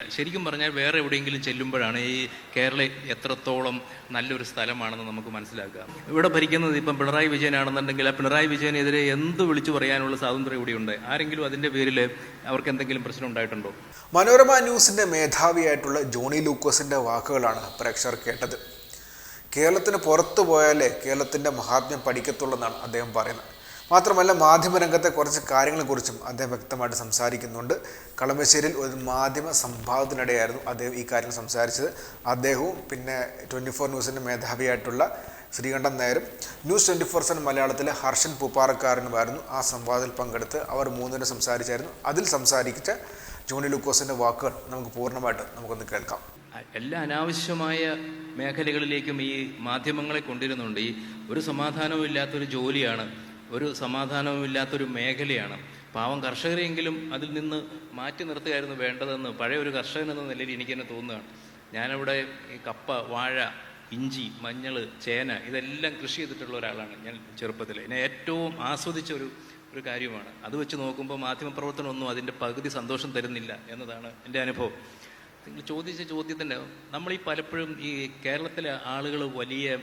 ശരിക്കും പറഞ്ഞാൽ വേറെ എവിടെയെങ്കിലും ചെല്ലുമ്പോഴാണ് ഈ കേരളം എത്രത്തോളം നല്ലൊരു സ്ഥലമാണെന്ന് നമുക്ക് മനസ്സിലാക്കുക. ഇവിടെ ഭരിക്കുന്നത് ഇപ്പം പിണറായി വിജയനാണെന്നുണ്ടെങ്കിൽ ആ പിണറായി വിജയനെതിരെ എന്ത് വിളിച്ചു പറയാനുള്ള സ്വാതന്ത്ര്യം ഇവിടെയുണ്ട് ആരെങ്കിലും അതിന്റെ പേരിൽ അവർക്ക് എന്തെങ്കിലും പ്രശ്നം ഉണ്ടായിട്ടുണ്ടോ? മനോരമ ന്യൂസിന്റെ മേധാവിയായിട്ടുള്ള ജോണി ലൂക്കോസിന്റെ വാക്കുകളാണ് പ്രേക്ഷകർ കേട്ടത്. കേരളത്തിന് പുറത്തു പോയാലേ കേരളത്തിന്റെ മഹാത്മ്യം പഠിക്കത്തുള്ളൂ എന്നാണ് അദ്ദേഹം പറയുന്നത്. മാത്രമല്ല മാധ്യമരംഗത്തെ കുറച്ച് കാര്യങ്ങളെക്കുറിച്ചും അദ്ദേഹം വ്യക്തമായിട്ട് സംസാരിക്കുന്നുണ്ട്. കളമശ്ശേരിയിൽ ഒരു മാധ്യമ സംഭാവത്തിനിടെയായിരുന്നു അദ്ദേഹം ഈ കാര്യങ്ങൾ സംസാരിച്ചത്. അദ്ദേഹവും പിന്നെ ട്വന്റി ഫോർ ന്യൂസിന്റെ മേധാവിയായിട്ടുള്ള ശ്രീകണ്ഠൻ നായരും ന്യൂസ് ട്വന്റി ഫോർ സെവൻ മലയാളത്തിലെ ഹർഷൻ പൂപ്പാറക്കാരനുമായിരുന്നു ആ സംവാദത്തിൽ പങ്കെടുത്ത് അവർ മൂന്നിന് സംസാരിച്ചായിരുന്നു. അതിൽ സംസാരിച്ച ജോണി ലൂക്കോസിന്റെ വാക്കുകൾ നമുക്ക് പൂർണമായിട്ട് നമുക്കൊന്ന് കേൾക്കാം. എല്ലാ അനാവശ്യമായ മേഖലകളിലേക്കും ഈ മാധ്യമങ്ങളെ കൊണ്ടിരുന്നുണ്ട്. ഈ ഒരു സമാധാനവും ഇല്ലാത്തൊരു ജോലിയാണ് ഒരു സമാധാനവും ഇല്ലാത്തൊരു മേഖലയാണ്. പാവം കർഷകരെങ്കിലും അതിൽ നിന്ന് മാറ്റി നിർത്തുകയായിരുന്നു വേണ്ടതെന്ന് പഴയ ഒരു കർഷകൻ എന്ന നിലയിൽ എനിക്ക് തന്നെ തോന്നുകയാണ്. ഞാനവിടെ ഈ കപ്പ വാഴ ഇഞ്ചി മഞ്ഞൾ ചേന ഇതെല്ലാം കൃഷി ചെയ്തിട്ടുള്ള ഒരാളാണ് ഞാൻ ചെറുപ്പത്തിൽ എന്നെ ഏറ്റവും ആസ്വദിച്ച ഒരു ഒരു കാര്യമാണ്. അത് വെച്ച് നോക്കുമ്പോൾ മാധ്യമപ്രവർത്തനമൊന്നും അതിന്റെ പകുതി സന്തോഷം തരുന്നില്ല എന്നതാണ് എന്റെ അനുഭവം. നിങ്ങൾ ചോദിച്ച ചോദ്യത്തിന്റെ നമ്മൾ ഈ പലപ്പോഴും ഈ കേരളത്തിലെ ആളുകൾ വലിയ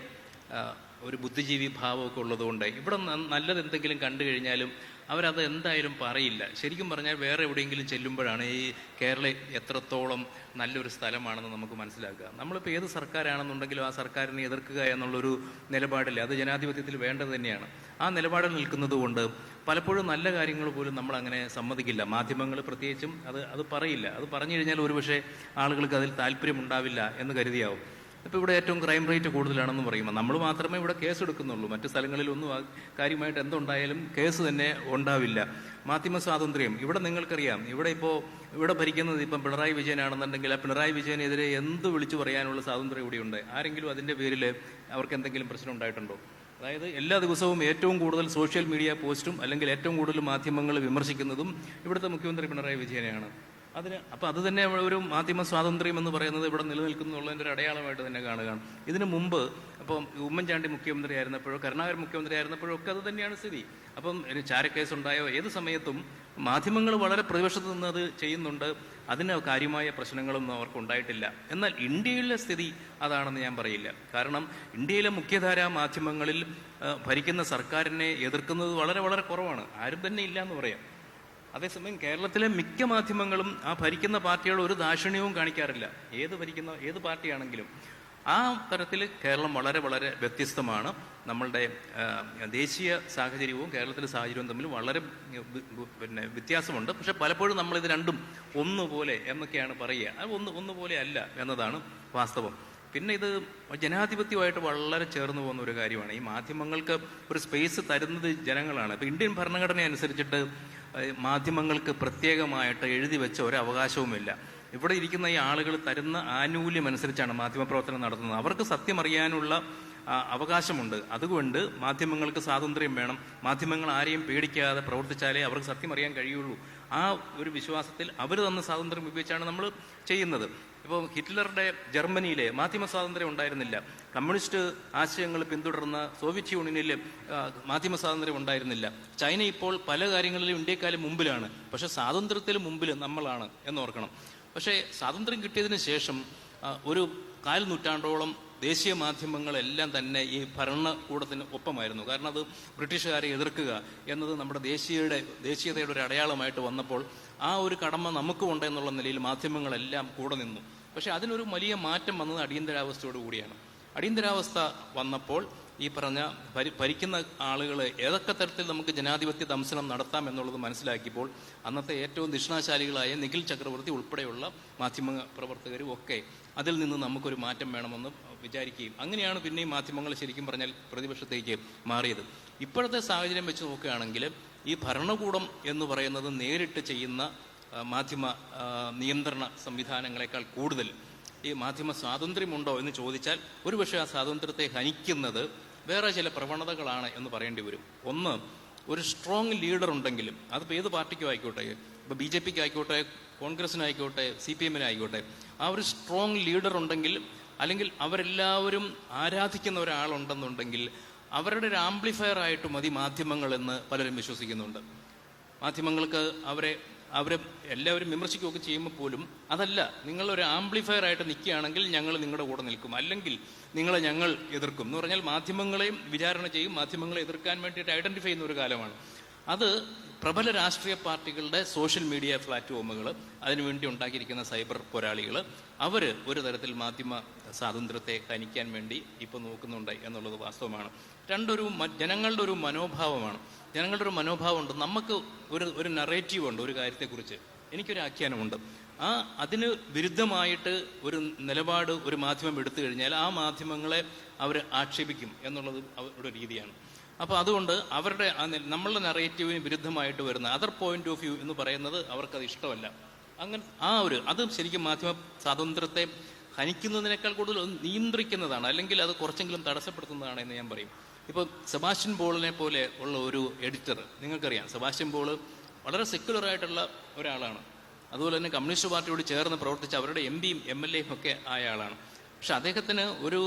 ഒരു ബുദ്ധിജീവി ഭാവമൊക്കെ ഉള്ളതുകൊണ്ട് ഇവിടെ നല്ലത് എന്തെങ്കിലും കണ്ടു കഴിഞ്ഞാലും അവരത് എന്തായാലും പറയില്ല. ശരിക്കും പറഞ്ഞാൽ വേറെ എവിടെയെങ്കിലും ചെല്ലുമ്പോഴാണ് ഈ കേരളം എത്രത്തോളം നല്ലൊരു സ്ഥലമാണെന്ന് നമുക്ക് മനസ്സിലാക്കുക. നമ്മളിപ്പോൾ ഏത് സർക്കാരാണെന്നുണ്ടെങ്കിലും ആ സർക്കാരിനെ എതിർക്കുക എന്നുള്ളൊരു നിലപാടില്ല. അത് ജനാധിപത്യത്തിൽ വേണ്ടത് തന്നെയാണ്. ആ നിലപാടിൽ നിൽക്കുന്നത് കൊണ്ട് പലപ്പോഴും നല്ല കാര്യങ്ങൾ പോലും നമ്മൾ അങ്ങനെ സമ്മതിക്കില്ല. മാധ്യമങ്ങൾ പ്രത്യേകിച്ചും അത് അത് പറയില്ല. അത് പറഞ്ഞു കഴിഞ്ഞാൽ ഒരുപക്ഷെ ആളുകൾക്ക് അതിൽ താല്പര്യമുണ്ടാവില്ല എന്ന് കരുതിയാവും. ഇപ്പോൾ ഇവിടെ ഏറ്റവും ക്രൈം റേറ്റ് കൂടുതലാണെന്ന് പറയുമ്പോൾ നമ്മൾ മാത്രമേ ഇവിടെ കേസ് എടുക്കുന്നുള്ളൂ. മറ്റു സ്ഥലങ്ങളിലൊന്നും കാര്യമായിട്ട് എന്തുണ്ടായാലും കേസ് തന്നെ ഉണ്ടാവില്ല. മാധ്യമ സ്വാതന്ത്ര്യം. ഇവിടെ നിങ്ങൾക്കറിയാം. ഇവിടെ ഇപ്പോൾ ഇവിടെ ഭരിക്കുന്നത് ഇപ്പം പിണറായി വിജയനാണെന്നുണ്ടെങ്കിൽ ആ പിണറായി വിജയനെതിരെ എന്ത് വിളിച്ചു പറയാനുള്ള സ്വാതന്ത്ര്യം ഇവിടെയുണ്ട്? ആരെങ്കിലും അതിന്റെ പേരിൽ അവർക്ക് എന്തെങ്കിലും പ്രശ്നം ഉണ്ടായിട്ടുണ്ടോ? അതായത് എല്ലാ ദിവസവും ഏറ്റവും കൂടുതൽ സോഷ്യൽ മീഡിയ പോസ്റ്റും അല്ലെങ്കിൽ ഏറ്റവും കൂടുതൽ മാധ്യമങ്ങൾ വിമർശിക്കുന്നതും ഇവിടുത്തെ മുഖ്യമന്ത്രി പിണറായി വിജയനെയാണ്. അതിന് അപ്പോൾ അത് തന്നെ ഒരു മാധ്യമ സ്വാതന്ത്ര്യം എന്ന് പറയുന്നത് ഇവിടെ നിലനിൽക്കുന്നുള്ളതിന്റെ ഒരു അടയാളമായിട്ട് തന്നെ കാണുകയാണ്. ഇതിനു മുമ്പ് അപ്പം ഉമ്മൻചാണ്ടി മുഖ്യമന്ത്രി ആയിരുന്നപ്പോഴോ കരുണാകരൻ മുഖ്യമന്ത്രി ആയിരുന്നപ്പോഴോ ഒക്കെ അത് തന്നെയാണ് സ്ഥിതി. അപ്പം ചാരക്കേസ് ഉണ്ടായോ ഏത് സമയത്തും മാധ്യമങ്ങൾ വളരെ പ്രതിപക്ഷത്ത് നിന്ന് അത് ചെയ്യുന്നുണ്ട്. അതിന് കാര്യമായ പ്രശ്നങ്ങളൊന്നും അവർക്ക് ഉണ്ടായിട്ടില്ല എന്നാൽ ഇന്ത്യയിലെ സ്ഥിതി അതാണെന്ന് ഞാൻ പറയില്ല. കാരണം ഇന്ത്യയിലെ മുഖ്യധാര മാധ്യമങ്ങളിൽ ഭരിക്കുന്ന സർക്കാരിനെ എതിർക്കുന്നത് വളരെ വളരെ കുറവാണ്. ആരും തന്നെ ഇല്ല എന്ന് പറയാം. അതേസമയം കേരളത്തിലെ മിക്ക മാധ്യമങ്ങളും ആ ഭരിക്കുന്ന പാർട്ടിയോട് ഒരു ദാക്ഷിണ്യവും കാണിക്കാറില്ല. ഏത് ഭരിക്കുന്ന ഏത് പാർട്ടിയാണെങ്കിലും. ആ തരത്തിൽ കേരളം വളരെ വളരെ വ്യത്യസ്തമാണ്. നമ്മളുടെ ദേശീയ സാഹചര്യവും കേരളത്തിലെ സാഹചര്യവും തമ്മിൽ വളരെ പിന്നെ വ്യത്യാസമുണ്ട്. പക്ഷെ പലപ്പോഴും നമ്മൾ ഇത് രണ്ടും ഒന്നുപോലെ എന്നൊക്കെയാണ് പറയുക. അത് ഒന്ന് ഒന്നുപോലെ അല്ല എന്നതാണ് വാസ്തവം. പിന്നെ ഇത് ജനാധിപത്യമായിട്ട് വളരെ ചേർന്ന് പോകുന്ന ഒരു കാര്യമാണ്. ഈ മാധ്യമങ്ങൾക്ക് ഒരു സ്പേസ് തരുന്നത് ജനങ്ങളാണ്. ഇപ്പൊ ഇന്ത്യൻ ഭരണഘടന അനുസരിച്ചിട്ട് മാധ്യമങ്ങൾക്ക് പ്രത്യേകമായിട്ട് എഴുതി വെച്ച ഒരു അവകാശവുമില്ല. ഇവിടെ ഇരിക്കുന്ന ഈ ആളുകൾ തരുന്ന ആനുകൂല്യം അനുസരിച്ചാണ് മാധ്യമപ്രവർത്തനം നടത്തുന്നത്. അവർക്ക് സത്യം അറിയാനുള്ള അവകാശമുണ്ട്. അതുകൊണ്ട് മാധ്യമങ്ങൾക്ക് സ്വാതന്ത്ര്യം വേണം. മാധ്യമങ്ങൾ ആരെയും പേടിക്കാതെ പ്രവർത്തിച്ചാലേ അവർക്ക് സത്യം അറിയാൻ കഴിയുള്ളൂ. ആ ഒരു വിശ്വാസത്തിൽ അവർ തന്ന സ്വാതന്ത്ര്യം ഉപയോഗിച്ചാണ് നമ്മൾ ചെയ്യുന്നത്. ഇപ്പോൾ ഹിറ്റ്ലറുടെ ജർമ്മനിയിലെ മാധ്യമ സ്വാതന്ത്ര്യം ഉണ്ടായിരുന്നില്ല. കമ്മ്യൂണിസ്റ്റ് ആശയങ്ങൾ പിന്തുടർന്ന സോവിയറ്റ് യൂണിയനിൽ മാധ്യമ സ്വാതന്ത്ര്യം ഉണ്ടായിരുന്നില്ല. ചൈന ഇപ്പോൾ പല കാര്യങ്ങളിലും ഇന്ത്യക്കാലം മുമ്പിലാണ്. പക്ഷേ സ്വാതന്ത്ര്യത്തിൽ മുമ്പിൽ നമ്മളാണ് എന്നോർക്കണം പക്ഷേ സ്വാതന്ത്ര്യം കിട്ടിയതിന് ശേഷം ഒരു കാൽ നൂറ്റാണ്ടോളം ദേശീയ മാധ്യമങ്ങളെല്ലാം തന്നെ ഈ ഭരണകൂടത്തിന് ഒപ്പമായിരുന്നു. കാരണം അത് ബ്രിട്ടീഷുകാരെ എതിർക്കുക എന്നത് നമ്മുടെ ദേശീയയുടെ ദേശീയതയുടെ ഒരു അടയാളമായിട്ട് വന്നപ്പോൾ ആ ഒരു കടമ നമുക്കും ഉണ്ട് എന്നുള്ള നിലയിൽ മാധ്യമങ്ങളെല്ലാം കൂടെ നിന്നു. പക്ഷേ അതിനൊരു വലിയ മാറ്റം വന്നത് അടിയന്തരാവസ്ഥയോട് കൂടിയാണ്. അടിയന്തരാവസ്ഥ വന്നപ്പോൾ ഈ പറഞ്ഞ ഭരി ഭരിക്കുന്ന ആളുകൾ ഏതൊക്കെ തരത്തിൽ നമുക്ക് ജനാധിപത്യ ദംശനം നടത്താം എന്നുള്ളത് മനസ്സിലാക്കിയപ്പോൾ അന്നത്തെ ഏറ്റവും നിഷ്ണാശാലികളായ നിഖിൽ ചക്രവർത്തി ഉൾപ്പെടെയുള്ള മാധ്യമ പ്രവർത്തകരും ഒക്കെ അതിൽ നിന്ന് നമുക്കൊരു മാറ്റം വേണമെന്ന് വിചാരിക്കുകയും അങ്ങനെയാണ് പിന്നെയും മാധ്യമങ്ങൾ ശരിക്കും പറഞ്ഞാൽ പ്രതിപക്ഷത്തേക്ക് മാറിയത്. ഇപ്പോഴത്തെ സാഹചര്യം വെച്ച് നോക്കുകയാണെങ്കിൽ ഈ ഭരണകൂടം എന്ന് പറയുന്നത് നേരിട്ട് ചെയ്യുന്ന മാധ്യമ നിയന്ത്രണ സംവിധാനങ്ങളെക്കാൾ കൂടുതൽ ഈ മാധ്യമ സ്വാതന്ത്ര്യമുണ്ടോ എന്ന് ചോദിച്ചാൽ ഒരുപക്ഷെ ആ സ്വാതന്ത്ര്യത്തെ ഹനിക്കുന്നത് വേറെ ചില പ്രവണതകളാണ് എന്ന് പറയേണ്ടി വരും. ഒന്ന് ഒരു സ്ട്രോങ് ലീഡർ ഉണ്ടെങ്കിലും അതിപ്പോൾ ഏത് പാർട്ടിക്കും ആയിക്കോട്ടെ ഇപ്പോൾ ബി ജെ പിക്ക് ആയിക്കോട്ടെ കോൺഗ്രസിനായിക്കോട്ടെ സി പി എമ്മിനായിക്കോട്ടെ ആ ഒരു സ്ട്രോങ് ലീഡർ ഉണ്ടെങ്കിൽ അല്ലെങ്കിൽ അവരെല്ലാവരും ആരാധിക്കുന്ന ഒരാളുണ്ടെന്നുണ്ടെങ്കിൽ അവരുടെ ഒരു ആംപ്ലിഫയർ ആയിട്ട് മതി മാധ്യമങ്ങൾ എന്ന് പലരും വിശ്വസിക്കുന്നുണ്ട്. മാധ്യമങ്ങൾക്ക് അവരെ അവരെ എല്ലാവരും വിമർശിക്കുകയൊക്കെ ചെയ്യുമ്പോൾ പോലും അതല്ല നിങ്ങളൊരു ആംപ്ലിഫയർ ആയിട്ട് നിൽക്കുകയാണെങ്കിൽ ഞങ്ങൾ നിങ്ങളുടെ കൂടെ നിൽക്കും. അല്ലെങ്കിൽ നിങ്ങളെ ഞങ്ങൾ എതിർക്കും. എന്ന് പറഞ്ഞാൽ മാധ്യമങ്ങളെയും വിചാരണ ചെയ്യും മാധ്യമങ്ങളെ എതിർക്കാൻ വേണ്ടിയിട്ട് ഐഡന്റിഫൈ ചെയ്യുന്ന ഒരു കാലമാണ്. അത് പ്രബല രാഷ്ട്രീയ പാർട്ടികളുടെ സോഷ്യൽ മീഡിയ പ്ലാറ്റ്ഫോമുകൾ അതിനുവേണ്ടി ഉണ്ടാക്കിയിരിക്കുന്ന സൈബർ പോരാളികൾ അവർ ഒരു തരത്തിൽ മാധ്യമ സ്വാതന്ത്ര്യത്തെ കനിക്കാൻ വേണ്ടി ഇപ്പോൾ നോക്കുന്നുണ്ട് എന്നുള്ളത് വാസ്തവമാണ്. രണ്ടൊരു ജനങ്ങളുടെ ഒരു മനോഭാവമാണ്. ജനങ്ങളുടെ ഒരു മനോഭാവമുണ്ട്. നമുക്ക് ഒരു ഒരു നറേറ്റീവ് ഉണ്ട് ഒരു കാര്യത്തെക്കുറിച്ച്. എനിക്കൊരു ആഖ്യാനമുണ്ട്. ആ അതിന് വിരുദ്ധമായിട്ട് ഒരു നിലപാട് ഒരു മാധ്യമം എടുത്തു കഴിഞ്ഞാൽ ആ മാധ്യമങ്ങളെ അവർ ആക്ഷേപിക്കും എന്നുള്ളത് അവരുടെ രീതിയാണ്. അപ്പോൾ അതുകൊണ്ട് അവരുടെ നമ്മളുടെ നറേറ്റീവിന് വിരുദ്ധമായിട്ട് വരുന്ന അതർ പോയിന്റ് ഓഫ് വ്യൂ എന്ന് പറയുന്നത് അവർക്കത് ഇഷ്ടമല്ല. അങ്ങനെ ആ ഒരു അത് ശരിക്കും മാധ്യമ സ്വാതന്ത്ര്യത്തെ ഹനിക്കുന്നതിനേക്കാൾ കൂടുതൽ നിയന്ത്രിക്കുന്നതാണ് അല്ലെങ്കിൽ അത് കുറച്ചെങ്കിലും തടസ്സപ്പെടുത്തുന്നതാണ് എന്ന് ഞാൻ പറയും. ഇപ്പോൾ സെബാസ്റ്റ്യൻ ബോളിനെ പോലെ ഉള്ള ഒരു എഡിറ്റർ നിങ്ങൾക്കറിയാം സെബാസ്റ്റ്യൻ ബോൾ വളരെ സെക്യുലർ ആയിട്ടുള്ള ഒരാളാണ്. അതുപോലെ തന്നെ കമ്മ്യൂണിസ്റ്റ് പാർട്ടിയോട് ചേർന്ന് പ്രവർത്തിച്ച അവരുടെ എം പിയും എം എൽ എയും ഒക്കെ ആയ ആളാണ്. പക്ഷെ അദ്ദേഹത്തിന് ഒരു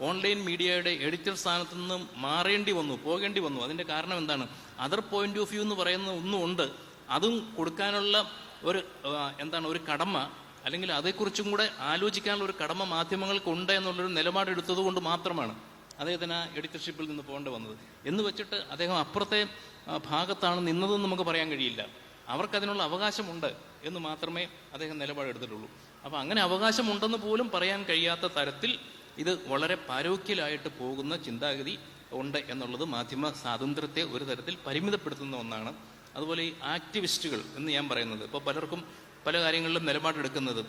ഓൺലൈൻ മീഡിയയുടെ എഡിറ്റർ സ്ഥാനത്ത് നിന്നും മാറേണ്ടി വന്നു പോകേണ്ടി വന്നു. അതിന്റെ കാരണം എന്താണ്? അതർ പോയിന്റ് ഓഫ് വ്യൂ എന്ന് പറയുന്ന ഒന്നും ഉണ്ട്. അതും കൊടുക്കാനുള്ള ഒരു എന്താണ് ഒരു കടമ അല്ലെങ്കിൽ അതേക്കുറിച്ചും കൂടെ ആലോചിക്കാനുള്ള ഒരു കടമ മാധ്യമങ്ങൾക്ക് ഉണ്ട് എന്നുള്ളൊരു നിലപാടെടുത്തത് കൊണ്ട് മാത്രമാണ് അദ്ദേഹത്തിന് ആ എഡിറ്റർഷിപ്പിൽ നിന്ന് പോകേണ്ടി വന്നത്. എന്ന് വെച്ചിട്ട് അദ്ദേഹം അപ്പുറത്തെ ഭാഗത്താണ് നിന്നതെന്ന് നമുക്ക് പറയാൻ കഴിയില്ല. അവർക്കതിനുള്ള അവകാശമുണ്ട് എന്ന് മാത്രമേ അദ്ദേഹം നിലപാടെടുത്തിട്ടുള്ളൂ അപ്പോൾ അങ്ങനെ അവകാശമുണ്ടെന്ന് പോലും പറയാൻ കഴിയാത്ത തരത്തിൽ ഇത് വളരെ പാരോക്യലായിട്ട് പോകുന്ന ചിന്താഗതി ഉണ്ട് എന്നുള്ളത് മാധ്യമ സ്വാതന്ത്ര്യത്തെ ഒരു തരത്തിൽ പരിമിതപ്പെടുത്തുന്ന ഒന്നാണ്. അതുപോലെ ഈ ആക്ടിവിസ്റ്റുകൾ എന്ന് ഞാൻ പറയുന്നത്. ഇപ്പോൾ പലർക്കും പല കാര്യങ്ങളിലും നിലപാടെടുക്കുന്നത്.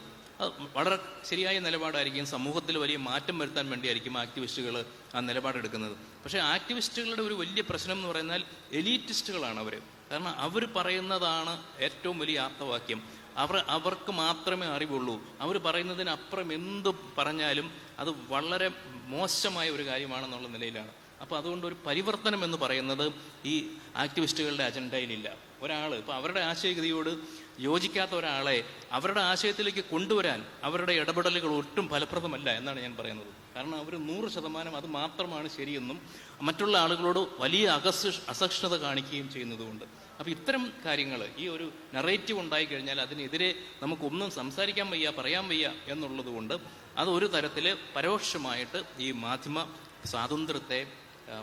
വളരെ ശരിയായ നിലപാടായിരിക്കും. സമൂഹത്തിൽ വലിയ മാറ്റം വരുത്താൻ വേണ്ടിയായിരിക്കും ആക്ടിവിസ്റ്റുകൾ ആ നിലപാടെടുക്കുന്നത്. പക്ഷേ ആക്ടിവിസ്റ്റുകളുടെ ഒരു വലിയ പ്രശ്നം എന്ന് പറയുന്നാൽ എലീറ്റിസ്റ്റുകളാണ് അവർ കാരണം അവർ പറയുന്നതാണ് ഏറ്റവും വലിയ ആപ്തവാക്യം. അവർ അവർക്ക് മാത്രമേ അറിവുള്ളൂ. അവർ പറയുന്നതിനപ്പുറം എന്ത് പറഞ്ഞാലും അത് വളരെ മോശമായ ഒരു കാര്യമാണെന്നുള്ള നിലയിലാണ്. അപ്പോൾ അതുകൊണ്ട് ഒരു പരിവർത്തനം എന്ന് പറയുന്നത് ഈ ആക്ടിവിസ്റ്റുകളുടെ അജണ്ടയിലില്ല. ഒരാൾ ഇപ്പോൾ അവരുടെ ആശയഗതിയോട് യോജിക്കാത്ത ഒരാളെ അവരുടെ ആശയത്തിലേക്ക് കൊണ്ടുവരാൻ അവരുടെ ഇടപെടലുകൾ ഒട്ടും ഫലപ്രദമല്ല എന്നാണ് ഞാൻ പറയുന്നത്. കാരണം അവർ നൂറ് ശതമാനം അത് മാത്രമാണ് ശരിയെന്നും മറ്റുള്ള ആളുകളോട് വലിയ അകസ് അസഹിഷ്ണുത കാണിക്കുകയും ചെയ്യുന്നതുകൊണ്ട്. അപ്പോൾ ഇത്തരം കാര്യങ്ങൾ ഈ ഒരു നറേറ്റീവ് ഉണ്ടായി കഴിഞ്ഞാൽ അതിനെതിരെ നമുക്കൊന്നും സംസാരിക്കാൻ വയ്യ പറയാൻ വയ്യ എന്നുള്ളത് കൊണ്ട് അത് ഒരു തരത്തിൽ പരോക്ഷമായിട്ട് ഈ മാധ്യമ സ്വാതന്ത്ര്യത്തെ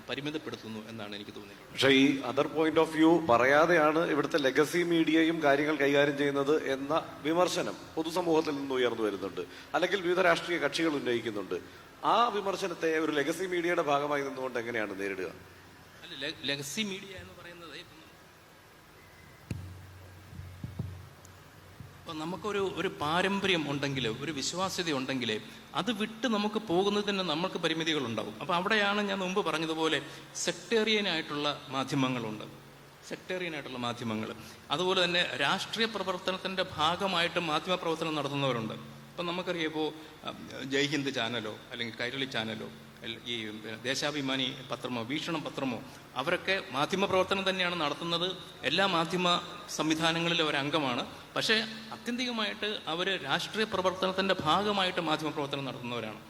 പരിമിതപ്പെടുത്തുന്നു എന്നാണ് എനിക്ക് തോന്നുന്നത് പക്ഷേ ഈ അതർ പോയിന്റ് ഓഫ് വ്യൂ പറയാതെയാണ് ഇവിടുത്തെ ലെഗസി മീഡിയയും കാര്യങ്ങൾ കൈകാര്യം ചെയ്യുന്നത് എന്ന വിമർശനം പൊതുസമൂഹത്തിൽ നിന്ന് ഉയർന്നു വരുന്നുണ്ട്. അല്ലെങ്കിൽ വിവിധ രാഷ്ട്രീയ കക്ഷികൾ ഉന്നയിക്കുന്നുണ്ട്. ആ വിമർശനത്തെ ഒരു ലെഗസി മീഡിയയുടെ ഭാഗമായി നിന്നുകൊണ്ട് എങ്ങനെയാണ് നേരിടുക? അല്ല ലെഗസി മീഡിയ എന്ന് പറയുന്നത് ഇപ്പം ഇപ്പം നമുക്കൊരു ഒരു പാരമ്പര്യം ഉണ്ടെങ്കിൽ ഒരു വിശ്വാസ്യത ഉണ്ടെങ്കിൽ അത് വിട്ട് നമുക്ക് പോകുന്നതിന് നമ്മൾക്ക് പരിമിതികളുണ്ടാവും. അപ്പം അവിടെയാണ് ഞാൻ മുമ്പ് പറഞ്ഞതുപോലെ സെക്ടേറിയൻ ആയിട്ടുള്ള മാധ്യമങ്ങളുണ്ട്. സെക്ടേറിയൻ ആയിട്ടുള്ള മാധ്യമങ്ങൾ അതുപോലെ തന്നെ രാഷ്ട്രീയ പ്രവർത്തനത്തിന്റെ ഭാഗമായിട്ട് മാധ്യമ പ്രവർത്തനം നടത്തുന്നവരുണ്ട്. ഇപ്പം നമുക്കറിയാം ഇപ്പോൾ ജയ് ഹിന്ദ് ചാനലോ അല്ലെങ്കിൽ കൈരളി ചാനലോ ഈ ദേശാഭിമാനി പത്രമോ വീക്ഷണം പത്രമോ അവരൊക്കെ മാധ്യമ പ്രവർത്തനം തന്നെയാണ് നടത്തുന്നത്. എല്ലാ മാധ്യമ സംവിധാനങ്ങളിലും ഒരംഗമാണ് പക്ഷേ ആത്യന്തികമായിട്ട് അവർ രാഷ്ട്രീയ പ്രവർത്തനത്തിന്റെ ഭാഗമായിട്ട് മാധ്യമ പ്രവർത്തനം നടത്തുന്നവരാണ്.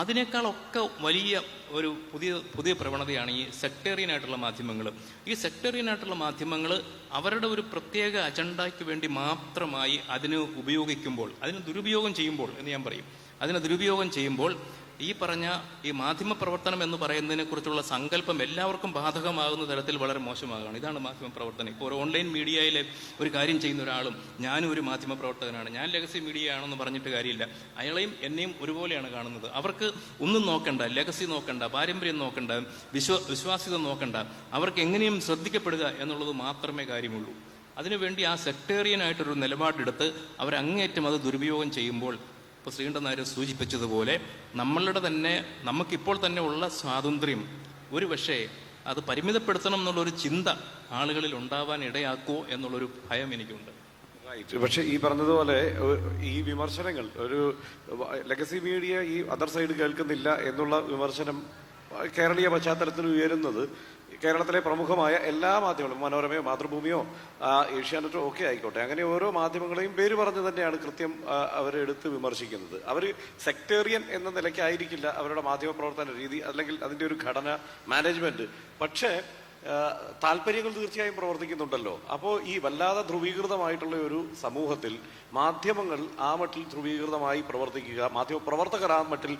അതിനേക്കാളൊക്കെ വലിയ ഒരു പുതിയ പുതിയ പ്രവണതയാണ് ഈ സെക്ടേറിയൻ ആയിട്ടുള്ള മാധ്യമങ്ങൾ ഈ സെക്ടേറിയൻ ആയിട്ടുള്ള മാധ്യമങ്ങൾ അവരുടെ ഒരു പ്രത്യേക അജണ്ടയ്ക്ക് വേണ്ടി മാത്രമായി അതിന് ഉപയോഗിക്കുമ്പോൾ അതിന് ദുരുപയോഗം ചെയ്യുമ്പോൾ എന്ന് ഞാൻ പറയും. അതിന് ദുരുപയോഗം ചെയ്യുമ്പോൾ ഈ പറഞ്ഞ ഈ മാധ്യമ പ്രവർത്തനം എന്ന് പറയുന്നതിനെ കുറിച്ചുള്ള സങ്കല്പം എല്ലാവർക്കും ബാധകമാകുന്ന തരത്തിൽ വളരെ മോശമാകുകയാണ്. ഇതാണ് മാധ്യമ പ്രവർത്തനം ഇപ്പോൾ ഒരു ഓൺലൈൻ മീഡിയയിലെ ഒരു കാര്യം ചെയ്യുന്ന ഒരാളും ഞാനും ഒരു മാധ്യമ പ്രവർത്തകനാണ് ഞാൻ ലെഗസി മീഡിയ ആണെന്ന് പറഞ്ഞിട്ട് കാര്യമില്ല. അയാളെയും എന്നെയും ഒരുപോലെയാണ് കാണുന്നത്. അവർക്ക് ഒന്നും നോക്കണ്ട ലെഗസി നോക്കണ്ട പാരമ്പര്യം നോക്കണ്ട വിശ്വ വിശ്വാസ്യത നോക്കണ്ട. അവർക്ക് എങ്ങനെയും ശ്രദ്ധിക്കപ്പെടുക എന്നുള്ളത് മാത്രമേ കാര്യമുള്ളൂ. അതിനുവേണ്ടി ആ സെക്ടേറിയനായിട്ടൊരു നിലപാടെടുത്ത് അവരങ്ങേറ്റം അത് ദുരുപയോഗം ചെയ്യുമ്പോൾ ഇപ്പോൾ ശ്രീകണ്ഠൻ നായർ സൂചിപ്പിച്ചതുപോലെ നമ്മളുടെ തന്നെ നമുക്കിപ്പോൾ തന്നെ ഉള്ള സ്വാതന്ത്ര്യം ഒരു പക്ഷേ അത് പരിമിതപ്പെടുത്തണം എന്നുള്ളൊരു ചിന്ത ആളുകളിൽ ഉണ്ടാവാൻ ഇടയാക്കുമോ എന്നുള്ളൊരു ഭയം എനിക്കുണ്ട്. പക്ഷെ ഈ പറഞ്ഞതുപോലെ ഈ വിമർശനങ്ങൾ ഒരു ലെഗസി മീഡിയ ഈ അതർ സൈഡ് കേൾക്കുന്നില്ല എന്നുള്ള വിമർശനം കേരളീയ പശ്ചാത്തലത്തിൽ ഉയരുന്നത് കേരളത്തിലെ പ്രമുഖമായ എല്ലാ മാധ്യമങ്ങളും മനോരമയോ മാതൃഭൂമിയോ ഏഷ്യാനെറ്റോ ഒക്കെ ആയിക്കോട്ടെ. അങ്ങനെ ഓരോ മാധ്യമങ്ങളെയും പേര് പറഞ്ഞു തന്നെയാണ് കൃത്യം അവരെ അവരെടുത്ത് വിമർശിക്കുന്നത്. അവർ സെക്ടേറിയൻ എന്ന നിലയ്ക്കായിരിക്കില്ല അവരുടെ മാധ്യമ പ്രവർത്തന രീതി അല്ലെങ്കിൽ അതിന്റെ ഒരു ഘടന മാനേജ്മെന്റ് പക്ഷേ താല്പര്യങ്ങൾ തീർച്ചയായും പ്രവർത്തിക്കുന്നുണ്ടല്ലോ. അപ്പോൾ ഈ വല്ലാതെ ധ്രുവീകൃതമായിട്ടുള്ള ഒരു സമൂഹത്തിൽ മാധ്യമങ്ങൾ ആ മട്ടിൽ ധ്രുവീകൃതമായി പ്രവർത്തിക്കുക മാധ്യമ പ്രവർത്തകർ ആ മട്ടിൽ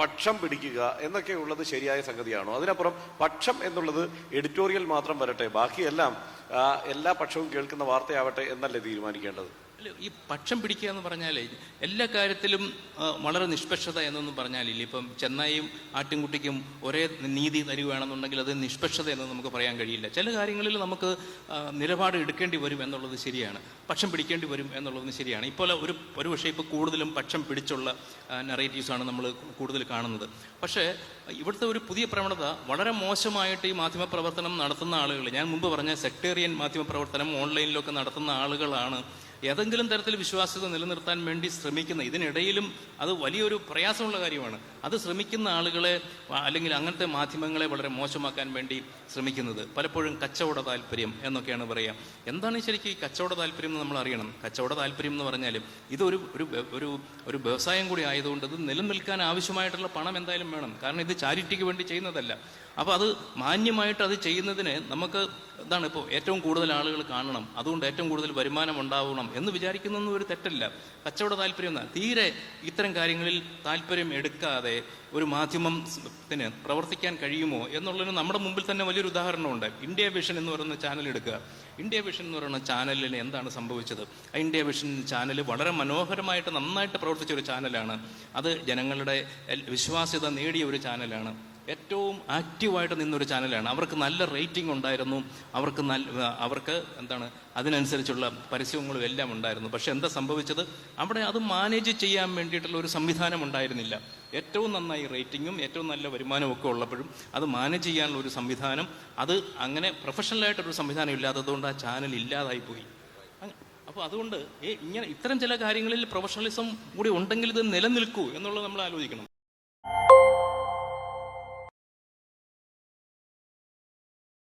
പക്ഷം പിടിക്കുക എന്നൊക്കെയുള്ളത് ശരിയായ സംഗതിയാണോ? അതിനപ്പുറം പക്ഷം എന്നുള്ളത് എഡിറ്റോറിയൽ മാത്രം വരട്ടെ ബാക്കിയെല്ലാം എല്ലാ പക്ഷവും കേൾക്കുന്ന വാർത്തയാവട്ടെ എന്നല്ലേ തീരുമാനിക്കേണ്ടത്? അല്ല, ഈ പക്ഷം പിടിക്കുക എന്ന് പറഞ്ഞാൽ എല്ലാ കാര്യത്തിലും വളരെ നിഷ്പക്ഷത എന്നൊന്നും പറഞ്ഞാലില്ല. ഇപ്പം ചെന്നായും ആട്ടിൻകുട്ടിക്കും ഒരേ നീതി തരികയാണെന്നുണ്ടെങ്കിൽ അത് നിഷ്പക്ഷത എന്ന് നമുക്ക് പറയാൻ കഴിയില്ല. ചില കാര്യങ്ങളിൽ നമുക്ക് നിലപാട് എടുക്കേണ്ടി വരും എന്നുള്ളത് ശരിയാണ്. പക്ഷം പിടിക്കേണ്ടി വരും എന്നുള്ളതും ശരിയാണ്. ഇപ്പോൾ ഒരു ഒരു പക്ഷേ ഇപ്പോൾ കൂടുതലും പക്ഷം പിടിച്ചുള്ള നെറേറ്റീവ്സാണ് നമ്മൾ കൂടുതൽ കാണുന്നത്. പക്ഷേ ഇവിടുത്തെ ഒരു പുതിയ പ്രവണത വളരെ മോശമായിട്ട് ഈ മാധ്യമപ്രവർത്തനം നടത്തുന്ന ആളുകൾ ഞാൻ മുമ്പ് പറഞ്ഞ സെക്ടേറിയൻ മാധ്യമപ്രവർത്തനം ഓൺലൈനിലൊക്കെ നടത്തുന്ന ആളുകളാണ് ഏതെങ്കിലും തരത്തിൽ വിശ്വാസ്യത നിലനിർത്താൻ വേണ്ടി ശ്രമിക്കുന്ന ഇതിനിടയിലും അത് വലിയൊരു പ്രയാസമുള്ള കാര്യമാണ്. അത് ശ്രമിക്കുന്ന ആളുകളെ അല്ലെങ്കിൽ അങ്ങനത്തെ മാധ്യമങ്ങളെ വളരെ മോശമാക്കാൻ വേണ്ടി ശ്രമിക്കുന്നത്. പലപ്പോഴും കച്ചവട താല്പര്യം എന്നൊക്കെയാണ് പറയുക എന്താണ് ശരിക്കും ഈ കച്ചവട താല്പര്യം എന്ന് നമ്മൾ അറിയണം? കച്ചവട താല്പര്യം എന്ന് പറഞ്ഞാലും ഇതൊരു ഒരു ഒരു ഒരു വ്യവസായം കൂടി ആയതുകൊണ്ട് ഇത് നിലനിൽക്കാൻ ആവശ്യമായിട്ടുള്ള പണം എന്തായാലും വേണം. കാരണം ഇത് ചാരിറ്റിക്ക് വേണ്ടി ചെയ്യുന്നതല്ല. അപ്പോൾ അത് മാന്യമായിട്ട് അത് ചെയ്യുന്നതിന് നമുക്ക് എന്താണ് ഇപ്പോൾ ഏറ്റവും കൂടുതൽ ആളുകൾ കാണണം. അതുകൊണ്ട് ഏറ്റവും കൂടുതൽ വരുമാനം ഉണ്ടാവണം എന്ന് വിചാരിക്കുന്നൊന്നും ഒരു തെറ്റല്ല. കച്ചവട താല്പര്യം എന്നാൽ തീരെ ഇത്തരം കാര്യങ്ങളിൽ താല്പര്യം എടുക്കാതെ ഒരു മാധ്യമത്തിന് പ്രവർത്തിക്കാൻ കഴിയുമോ എന്നുള്ളതിന് നമ്മുടെ മുമ്പിൽ തന്നെ വലിയൊരു ഉദാഹരണമുണ്ട്. ഇന്ത്യ വിഷൻ എന്ന് പറയുന്ന ചാനൽ എടുക്കുക. ഇന്ത്യ വിഷൻ എന്ന് പറയുന്ന ചാനലിന് എന്താണ് സംഭവിച്ചത്? ആ ഇന്ത്യ വിഷൻ ചാനൽ വളരെ മനോഹരമായിട്ട് നന്നായിട്ട് പ്രവർത്തിച്ച ഒരു ചാനലാണ് അത് ജനങ്ങളുടെ വിശ്വാസ്യത നേടിയ ഒരു ചാനലാണ് ഏറ്റവും ആക്റ്റീവായിട്ട് നിന്നൊരു ചാനലാണ്. അവർക്ക് നല്ല റേറ്റിംഗ് ഉണ്ടായിരുന്നു. അവർക്ക് നല്ല അവർക്ക് എന്താണ് അതിനനുസരിച്ചുള്ള പരസ്യങ്ങളും എല്ലാം ഉണ്ടായിരുന്നു. പക്ഷെ എന്താ സംഭവിച്ചത്? അവിടെ അത് മാനേജ് ചെയ്യാൻ വേണ്ടിയിട്ടുള്ള ഒരു സംവിധാനം ഉണ്ടായിരുന്നില്ല. ഏറ്റവും നന്നായി റേറ്റിങ്ങും ഏറ്റവും നല്ല വരുമാനവും ഒക്കെ ഉള്ളപ്പോഴും അത് മാനേജ് ചെയ്യാനുള്ള ഒരു സംവിധാനം അത് അങ്ങനെ പ്രൊഫഷണലായിട്ടൊരു സംവിധാനം ഇല്ലാത്തതുകൊണ്ട് ആ ചാനൽ ഇല്ലാതായി പോയി. അപ്പോൾ അതുകൊണ്ട് ഇങ്ങനെ ഇത്തരം ചില കാര്യങ്ങളിൽ പ്രൊഫഷണലിസം കൂടി ഉണ്ടെങ്കിൽ ഇത് നിലനിൽക്കൂ എന്നുള്ളത് നമ്മൾ ആലോചിക്കണം.